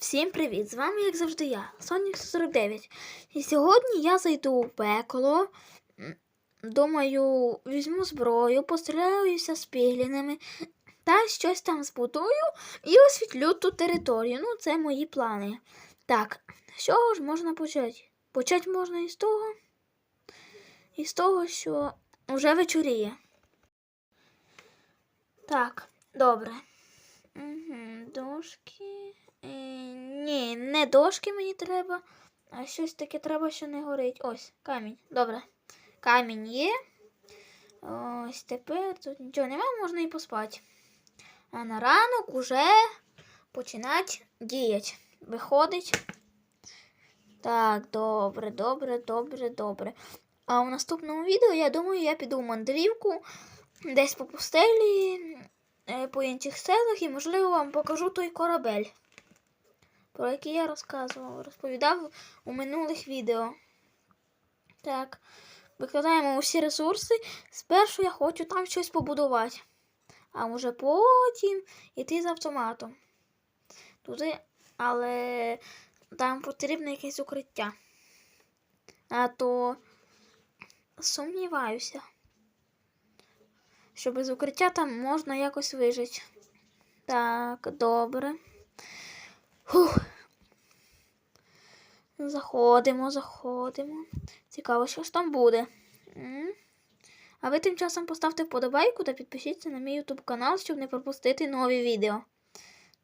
Всім привіт! З вами, як завжди, я, Сонік 49. І сьогодні я зайду у пекло. Думаю, візьму зброю, постріляюся з піглінами та щось там збудую і освітлю ту територію. Ну, це мої плани. Так, з чого ж можна почати? Почати можна із того, із того, що вже вечоріє. Так, добре. Угу, дошки. Е, ні, не дошки мені треба, а щось таке треба, що не горить. Ось, камінь. Добре. Камінь є. Ось тепер тут нічого немає, можна і поспати. А на ранок уже починать діяти. Виходить. Так, добре, добре, добре, добре. А у наступному відео, я думаю, я піду в мандрівку десь по пустелі, е, по інших селах і, можливо, вам покажу той корабель, про який я розказував, розповідав у минулих відео. Так, викладаємо усі ресурси. Спершу я хочу там щось побудувати, а може потім іти з автоматом. Туди, але там потрібно якесь укриття. А то сумніваюся що без укриття там можна якось вижити. Так, добре. Фух. Заходимо, заходимо. Цікаво, що ж там буде. А ви тим часом поставте вподобайку та підпишіться на мій YouTube канал, щоб не пропустити нові відео.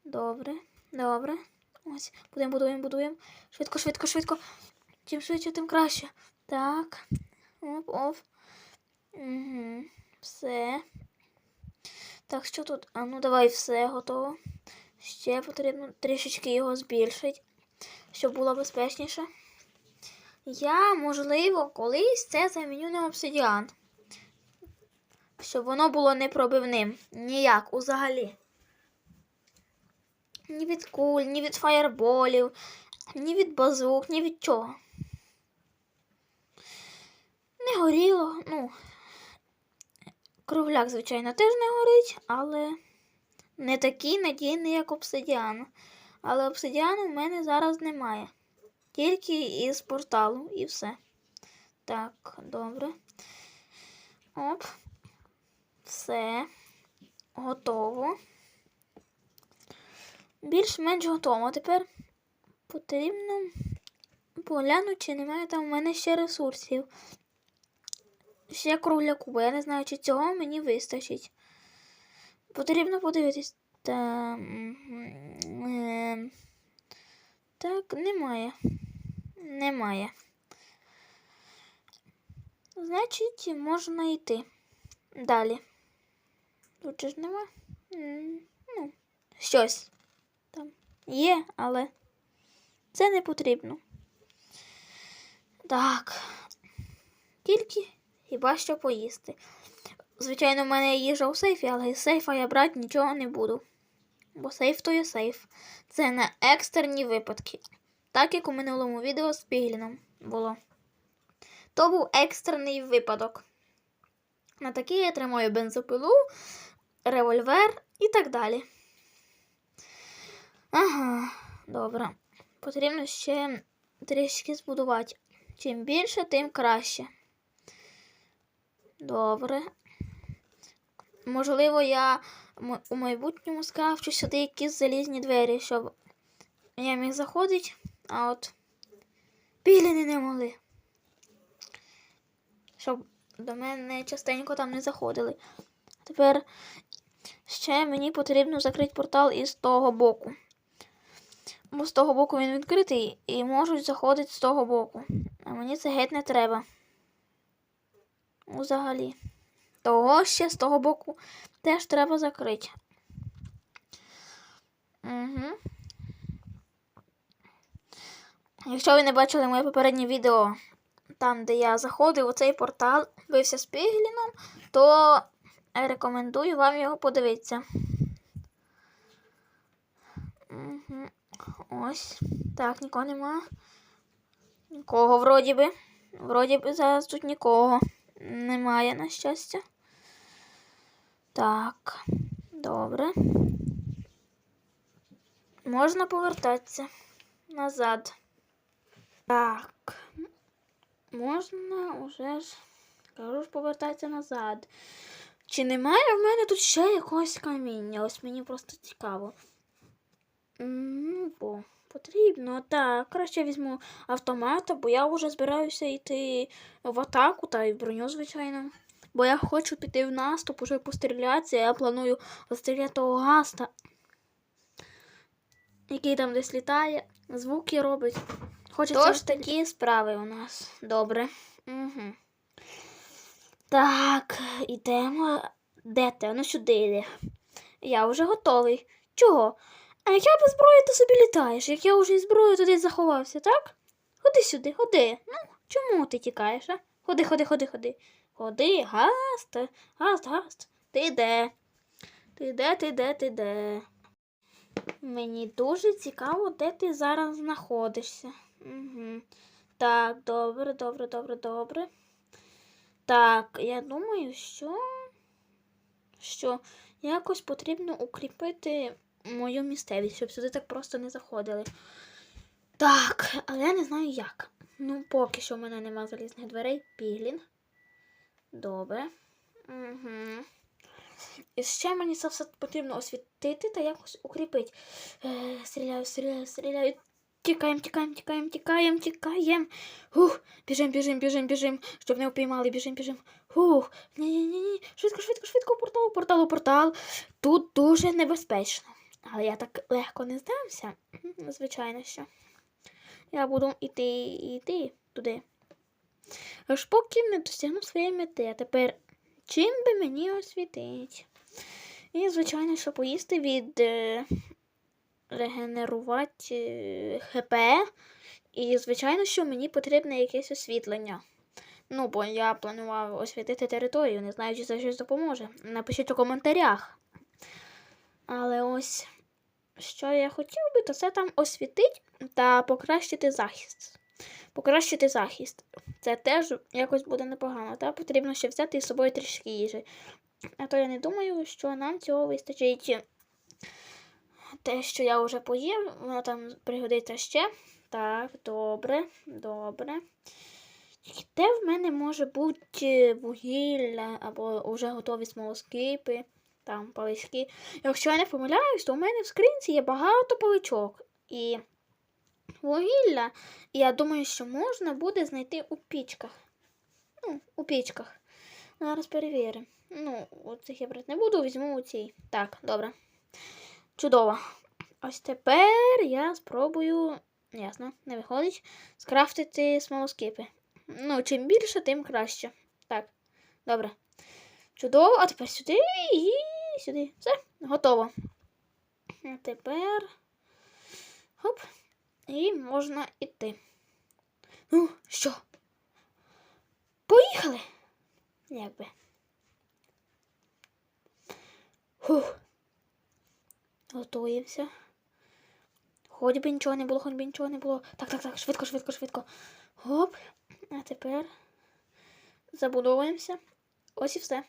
Добре, добре. Ось, будемо, будуємо, будуємо. Швидко, швидко, швидко. Чим швидше, тим краще. Так. Оп, оп. Угу. Все. Так, що тут? А ну давай все готово. Ще потрібно трішечки його збільшити, щоб було безпечніше. Я, можливо, колись це заміню на обсидіан. Щоб воно було непробивним. Ніяк взагалі. Ні від куль, ні від фаєрболів, ні від базук, ні від чого. Не горіло, ну. Кругляк, звичайно, теж не горить, але не такий надійний, як обсидіан. Але обсидіану в мене зараз немає. Тільки із порталу і все. Так, добре. Оп. Все. Готово. Більш-менш готово. Тепер потрібно поглянути, чи немає там у мене ще ресурсів ще кругляку, бо я не знаю, чи цього мені вистачить. Потрібно подивитись. Та... Е... Так, немає. Немає. Значить, можна йти. Далі. Тут же ж нема. Ну, щось там є, але це не потрібно. Так. Тільки хіба що поїсти. Звичайно, в мене є їжа у сейфі, але з сейфа я брати нічого не буду. Бо сейф то є сейф. Це на екстрені випадки. Так як у минулому відео з Пігліном було. То був екстрений випадок. На такий я тримаю бензопилу, револьвер і так далі. Ага, добре. Потрібно ще трішки збудувати. Чим більше, тим краще. Добре. Можливо, я у майбутньому скрафчу сюди якісь залізні двері, щоб я міг заходити, а от піліни не могли. Щоб до мене частенько там не заходили. Тепер ще мені потрібно закрити портал із того боку. Бо з того боку він відкритий і можуть заходити з того боку. А мені це геть не треба взагалі. Того ще з того боку теж треба закрити. Угу. Якщо ви не бачили моє попереднє відео, там, де я заходив у цей портал, бився з Пігліном, то рекомендую вам його подивитися. Угу. Ось. Так, нікого нема. Нікого вроді би. Вроді би зараз тут нікого немає, на щастя. Так, добре. Можна повертатися назад. Так. Можна уже ж кажу ж повертатися назад. Чи немає в мене тут ще якогось каміння? Ось мені просто цікаво. Ну, бо потрібно. Так, краще візьму автомата, бо я вже збираюся йти в атаку та й броню, звичайно. Бо я хочу піти в наступ, уже пострілятися. Я планую розстріляти того гаста, який там десь літає, звуки робить. Хочеться Тож такі справи у нас. Добре. Угу. Так, ідемо. Де ти? Ну сюди йди. Я вже готовий. Чого? А як я без зброї ти собі літаєш? Як я вже із зброєю туди заховався, так? Ходи сюди, ходи. Ну, чому ти тікаєш, а? Ходи, ходи, ходи, ходи. Ходи, гаст, гаст, гаст. Ти де? Ти де, ти де, ти де? Мені дуже цікаво, де ти зараз знаходишся. Угу. Так, добре, добре, добре, добре. Так, я думаю, що. Що якось потрібно укріпити мою місцевість, щоб сюди так просто не заходили. Так, але я не знаю як. Ну, поки що в мене нема залізних дверей. Піглін. Добре. Угу. І ще мені це все потрібно освітити та якось укріпити. Е, стріляю, стріляю, стріляю. Тікаємо, тікаємо, тікаємо, тікаємо, тікаємо. Ух, біжим, біжим, біжим, біжим, щоб не впіймали, біжим, біжим. Ух, ні-ні-ні, швидко, швидко, швидко, портал, портал, портал. Тут дуже небезпечно. Але я так легко не здамся. Звичайно, що. Я буду йти, йти туди. Аж поки не досягну своєї мети. А тепер чим би мені освітити? І, звичайно, що поїсти від е, регенерувати е, ХП. І, звичайно, що мені потрібне якесь освітлення. Ну, бо я планував освітити територію, не знаю, чи це щось допоможе. Напишіть у коментарях. Але ось, що я хотів би, то це там освітити та покращити захист. Покращити захист. Це теж якось буде непогано. Та потрібно ще взяти із собою трішки їжі. А то я не думаю, що нам цього вистачить. Те, що я вже поїв, воно там пригодиться ще. Так, добре, добре. Де в мене може бути вугілля або вже готові смолоскипи, там палички. Якщо я не помиляюсь, то у мене в скринці є багато паличок і вугілля. І я думаю, що можна буде знайти у пічках. Ну, у пічках. Зараз перевіримо. Ну, оцих я брати не буду, візьму у цій. Так, добре. Чудово. Ось тепер я спробую, ясно, не виходить, скрафтити смолоскипи. Ну, чим більше, тим краще. Так, добре. Чудово, а тепер сюди і сюди. Все, готово. А тепер. Хоп. І можна йти. Ну, що? Поїхали? Якби. Фух. Готуємося. Хоч би нічого не було, хоч би нічого не було. Так, так, так, швидко, швидко, швидко. Гоп. А тепер забудовуємося. Ось і все.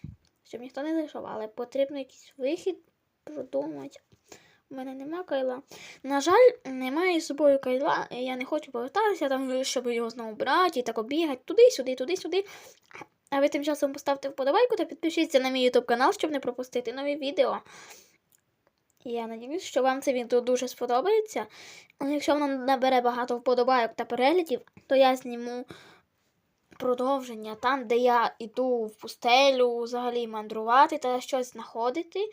Щоб ніхто не зайшов, але потрібно якийсь вихід продумати. У мене нема кайла. На жаль, немає з собою кайла, я не хочу повертатися, там, щоб його знову брати і так обігати туди-сюди, туди-сюди. А ви тим часом поставте вподобайку та підпишіться на мій YouTube канал, щоб не пропустити нові відео. Я надіюсь, що вам це відео дуже сподобається. Якщо воно набере багато вподобайок та переглядів, то я зніму продовження там, де я йду в пустелю, взагалі мандрувати та щось знаходити.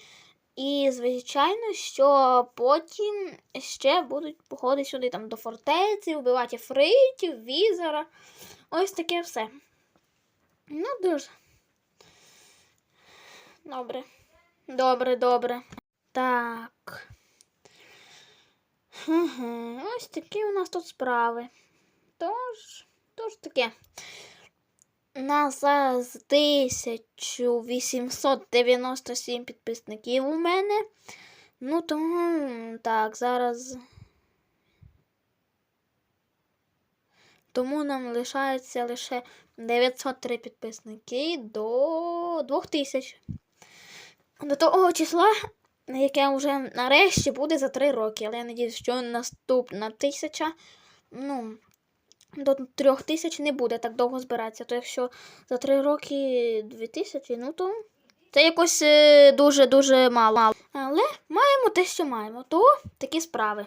І, звичайно, що потім ще будуть походити сюди там до фортеці, вбивати фритів, візера. Ось таке все. Ну, дуже. Добре. Добре, добре. Так. Угу. Ось такі у нас тут справи. Тож, тож таке. Нас зараз 1897 підписників у мене. Ну, тому так, зараз. Тому нам лишається лише 903 підписники до 2000. До того числа яке вже нарешті буде за 3 роки. Але я надіюсь, що наступна тисяча, ну, до трьох тисяч не буде так довго збиратися. То якщо за 3 роки 2000, ну то це якось дуже-дуже мало. Але маємо те, що маємо. То такі справи.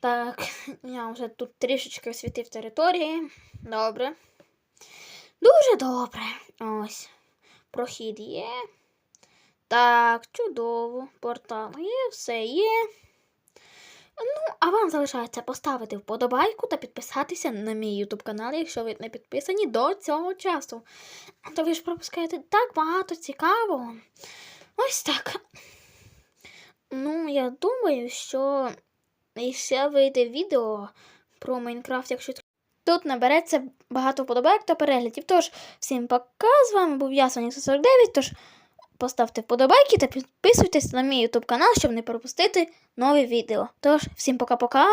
Так, я вже тут трішечки освітив території. Добре. Дуже добре. Ось. Прохід є. Так, чудово. Портал є, все є. Ну, а вам залишається поставити вподобайку та підписатися на мій YouTube канал, якщо ви не підписані до цього часу. То ви ж пропускаєте так багато цікавого. Ось так. Ну, я думаю, що ще вийде відео про Майнкрафт, якщо тут набереться багато вподобайок та переглядів. Тож, всім пока, з вами був я, Сонік 49, тож поставте вподобайки та підписуйтесь на мій YouTube канал, щоб не пропустити нові відео. Тож, всім пока-пока!